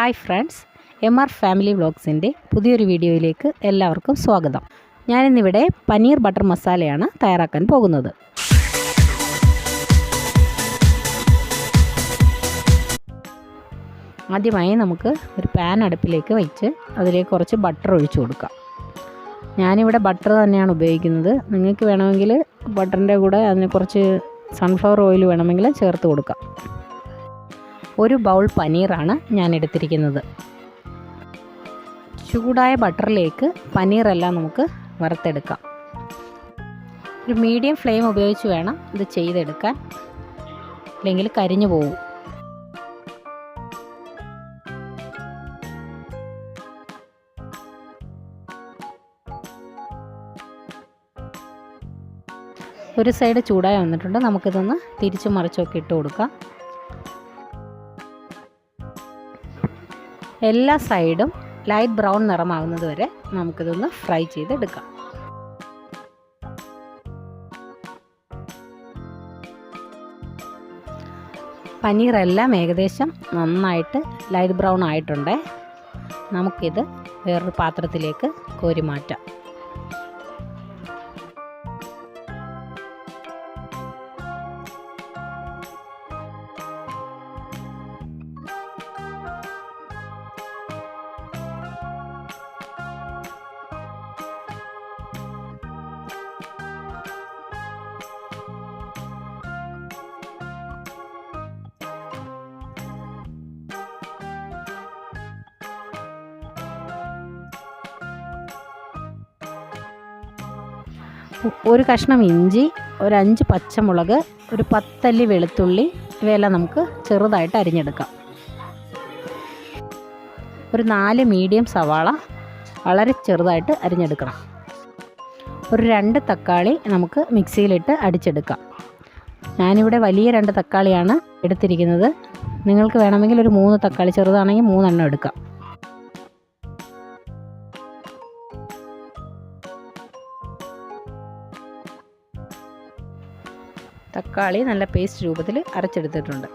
Hi friends M R family വ്ളോഗ്സിന്റെ പുതിയൊരു വീഡിയോയിലേക്ക് എല്ലാവർക്കും സ്വാഗതം. ഞാനിന്നിവിടെ പനീർ ബട്ടർ മസാലയാണ് തയ്യാറാക്കാൻ പോകുന്നത്. ആദ്യമായി നമുക്ക് ഒരു പാൻ അടുപ്പിലേക്ക് വെച്ച് അതിലേക്ക് കുറച്ച് ബട്ടർ ഒഴിച്ചു കൊടുക്കാം. ഞാനിവിടെ ബട്ടർ തന്നെയാണ് ഉപയോഗിക്കുന്നത്. നിങ്ങൾക്ക് വേണമെങ്കിൽ ബട്ടറിന്റെ കൂടെ അതിന് കുറച്ച് സൺഫ്ലവർ ഓയിൽ വേണമെങ്കിൽ ചേർത്ത് കൊടുക്കാം. ഒരു ബൗൾ പനീറാണ് ഞാൻ എടുത്തിരിക്കുന്നത്. ചൂടായ ബട്ടറിലേക്ക് പനീറെല്ലാം നമുക്ക് വറുത്തെടുക്കാം. ഒരു മീഡിയം ഫ്ലെയിം ഉപയോഗിച്ച് വേണം ഇത് ചെയ്തെടുക്കാൻ. അല്ലെങ്കിൽ കരിഞ്ഞു പോകും ഒരു സൈഡ് ചൂടായി വന്നിട്ടുണ്ട്. നമുക്കിതൊന്ന് തിരിച്ചു മറിച്ചൊക്കെ ഇട്ട് കൊടുക്കാം. എല്ലാ സൈഡും ലൈറ്റ് ബ്രൗൺ നിറമാകുന്നത് വരെ നമുക്കിതൊന്ന് ഫ്രൈ ചെയ്തെടുക്കാം. പനീറെല്ലാം ഏകദേശം നന്നായിട്ട് ലൈറ്റ് ബ്രൗൺ ആയിട്ടുണ്ട്. നമുക്കിത് വേറൊരു പാത്രത്തിലേക്ക് കോരി മാറ്റാം. ഒരു കഷ്ണം ഇഞ്ചി ഒരു അഞ്ച് പച്ചമുളക് ഒരു പത്തല്ലി വെളുത്തുള്ളി. ഇവയെല്ലാം നമുക്ക് ചെറുതായിട്ട് അരിഞ്ഞെടുക്കാം. ഒരു നാല് മീഡിയം സവാള വളരെ ചെറുതായിട്ട് അരിഞ്ഞെടുക്കണം. ഒരു രണ്ട് തക്കാളി നമുക്ക് മിക്സിയിലിട്ട് അടിച്ചെടുക്കാം. ഞാനിവിടെ വലിയ രണ്ട് തക്കാളിയാണ് എടുത്തിരിക്കുന്നത്. നിങ്ങൾക്ക് വേണമെങ്കിൽ ഒരു മൂന്ന് തക്കാളി ചെറുതാണെങ്കിൽ മൂന്നെണ്ണം എടുക്കാം. തക്കാളി നല്ല പേസ്റ്റ് രൂപത്തിൽ അരച്ചെടുത്തിട്ടുണ്ട്.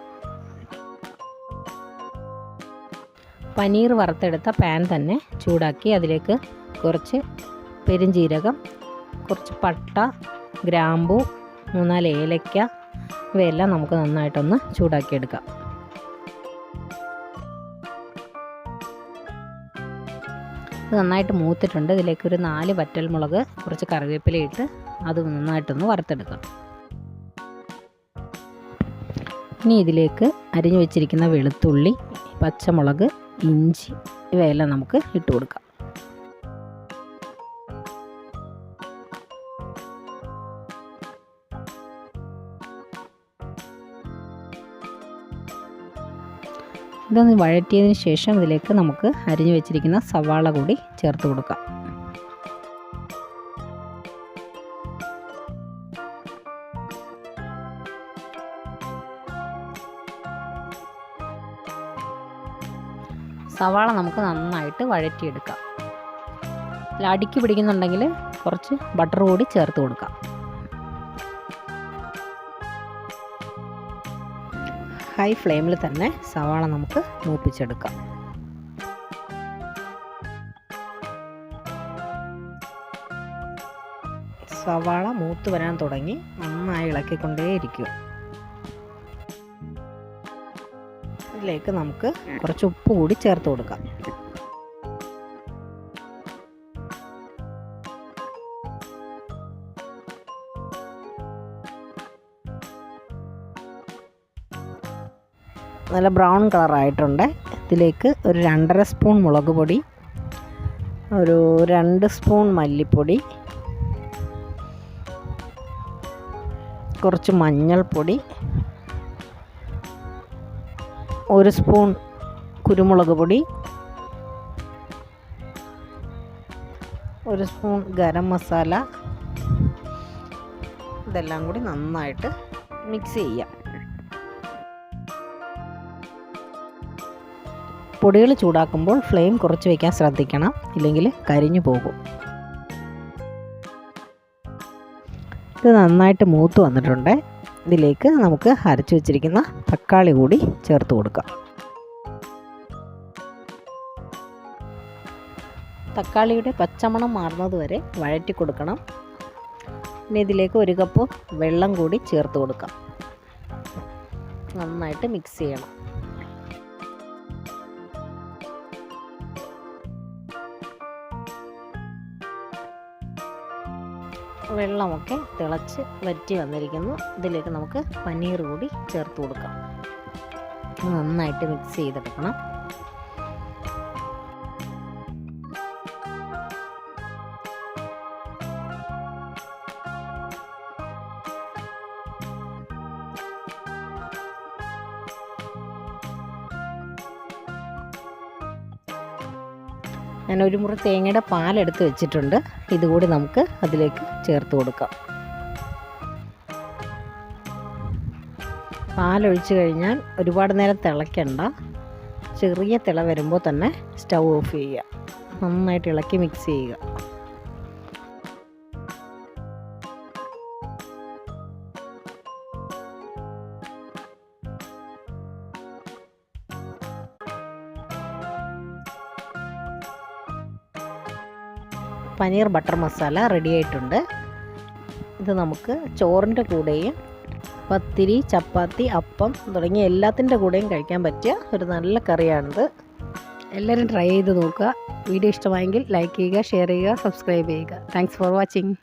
പനീർ വറുത്തെടുത്ത പാൻ തന്നെ ചൂടാക്കി അതിലേക്ക് കുറച്ച് പെരുംജീരകം കുറച്ച് പട്ട ഗ്രാമ്പൂ മൂന്നാൽ ഏലയ്ക്ക ഇവയെല്ലാം നമുക്ക് നന്നായിട്ടൊന്ന് ചൂടാക്കിയെടുക്കാം. നന്നായിട്ട് മൂത്തിട്ടുണ്ട്. ഇതിലേക്ക് ഒരു നാല് വറ്റൽമുളക് കുറച്ച് കറിവേപ്പില ഇട്ട് അത് നന്നായിട്ടൊന്ന് വറുത്തെടുക്കാം. ഇനി ഇതിലേക്ക് അരിഞ്ഞു വെച്ചിരിക്കുന്ന വെളുത്തുള്ളി പച്ചമുളക് ഇഞ്ചി ഇവയെല്ലാം നമുക്ക് ഇട്ട് കൊടുക്കാം. ഇതൊന്ന് വഴറ്റിയതിന് ശേഷം ഇതിലേക്ക് നമുക്ക് അരിഞ്ഞു വെച്ചിരിക്കുന്ന സവാള കൂടി ചേർത്ത് കൊടുക്കാം. സവാള നമുക്ക് നന്നായിട്ട് വഴറ്റിയെടുക്കാം. അടുക്കി പിടിക്കുന്നുണ്ടെങ്കിൽ കുറച്ച് ബട്ടർ കൂടി ചേർത്ത് കൊടുക്കാം. ഹൈ ഫ്ലെയിമിൽ തന്നെ സവാള നമുക്ക് മൂപ്പിച്ചെടുക്കാം. സവാള മൂത്ത് വരാൻ തുടങ്ങി നന്നായി ഇളക്കിക്കൊണ്ടേയിരിക്കും. ഇതിലേക്ക് നമുക്ക് കുറച്ച് ഉപ്പ് കൂടി ചേർത്ത് കൊടുക്കാം. നല്ല ബ്രൗൺ കളറായിട്ടുണ്ട്. ഇതിലേക്ക് ഒരു രണ്ടര സ്പൂൺ മുളക് പൊടി ഒരു രണ്ട് സ്പൂൺ മല്ലിപ്പൊടി കുറച്ച് മഞ്ഞൾപ്പൊടി ഒരു സ്പൂൺ കുരുമുളക് പൊടി ഒരു സ്പൂൺ ഗരം മസാല ഇതെല്ലാം കൂടി നന്നായിട്ട് മിക്സ് ചെയ്യാം. പൊടികൾ ചൂടാക്കുമ്പോൾ ഫ്ലെയിം കുറച്ച് വയ്ക്കാൻ ശ്രദ്ധിക്കണം ഇല്ലെങ്കിൽ കരിഞ്ഞു പോകും. ഇത് നന്നായിട്ട് മൂത്ത് വന്നിട്ടുണ്ട്. ഇതിലേക്ക് നമുക്ക് അരച്ചു വെച്ചിരിക്കുന്ന തക്കാളി കൂടി ചേർത്ത് കൊടുക്കാം. തക്കാളിയുടെ പച്ചമണം മാറുന്നത് വരെ വഴറ്റി കൊടുക്കണം. പിന്നെ ഇതിലേക്ക് ഒരു കപ്പ് വെള്ളം കൂടി ചേർത്ത് കൊടുക്കാം. നന്നായിട്ട് മിക്സ് ചെയ്യണം. വെള്ളമൊക്കെ തിളച്ച് വറ്റി വന്നിരിക്കുന്നു. ഇതിലേക്ക് നമുക്ക് പനീർ കൂടി ചേർത്ത് കൊടുക്കാം. നന്നായിട്ട് മിക്സ് ചെയ്തെടുക്കണം. ഞാൻ ഒരു മുറി തേങ്ങയുടെ പാലെടുത്ത് വെച്ചിട്ടുണ്ട്. ഇതുകൂടി നമുക്ക് അതിലേക്ക് ചേർത്ത് കൊടുക്കാം. പാലൊഴിച്ച് കഴിഞ്ഞാൽ ഒരുപാട് നേരം തിളയ്ക്കണ്ട. ചെറിയ തിള വരുമ്പോൾ തന്നെ സ്റ്റൗ ഓഫ് ചെയ്യുക. നന്നായിട്ട് ഇളക്കി മിക്സ് ചെയ്യുക. പനീർ ബട്ടർ മസാല റെഡി ആയിട്ടുണ്ട്. ഇത് നമുക്ക് ചോറിന്റെ കൂടെയും പത്തിരി ചപ്പാത്തി അപ്പം തുടങ്ങിയ എല്ലാത്തിന്റെ കൂടെയും കഴിക്കാൻ പറ്റിയ ഒരു നല്ല കറിയാണിത്. എല്ലാവരും ട്രൈ ചെയ്ത് നോക്കുക. വീഡിയോ ഇഷ്ടമായെങ്കിൽ ലൈക്ക് ചെയ്യുക ഷെയർ ചെയ്യുക സബ്സ്ക്രൈബ് ചെയ്യുക. Thanks for watching